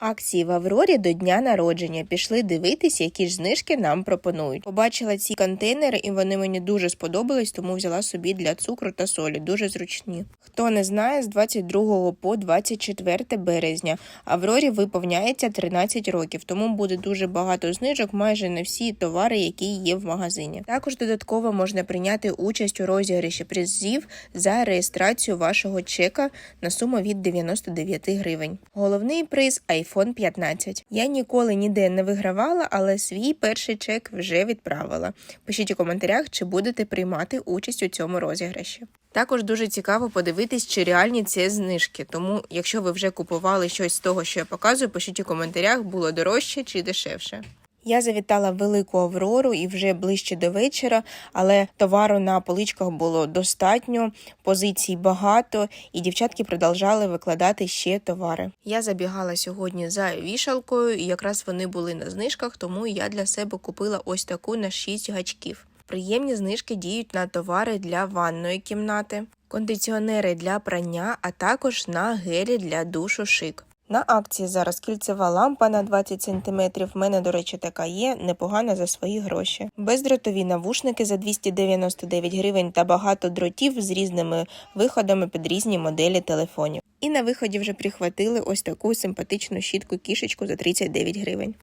Акції в Аврорі до дня народження. Пішли дивитись, які ж знижки нам пропонують. Побачила ці контейнери, і вони мені дуже сподобались, тому взяла собі для цукру та солі. Дуже зручні. Хто не знає, з 22 по 24 березня Аврорі виповняється 13 років, тому буде дуже багато знижок майже на всі товари, які є в магазині. Також додатково можна прийняти участь у розіграші призів за реєстрацію вашого чека на суму від 99 гривень. Головний приз iPhone 15. Я ніколи ніде не вигравала, але свій перший чек вже відправила. Пишіть у коментарях, чи будете приймати участь у цьому розіграші. Також дуже цікаво подивитись, чи реальні ці знижки. Тому, якщо ви вже купували щось з того, що я показую, пишіть у коментарях, було дорожче чи дешевше. Я завітала в велику Аврору і вже ближче до вечора, але товару на поличках було достатньо, позицій багато, і дівчатки продовжали викладати ще товари. Я забігала сьогодні за вішалкою, і якраз вони були на знижках, тому я для себе купила ось таку на 6 гачків. Приємні знижки діють на товари для ванної кімнати, кондиціонери для прання, а також на гелі для душу шик. На акції зараз кільцева лампа на 20 см. В мене, до речі, така є, непогана за свої гроші. Бездротові навушники за 299 гривень та багато дротів з різними виходами під різні моделі телефонів. І на виході вже прихватили ось таку симпатичну щітку кішечку за 39 гривень.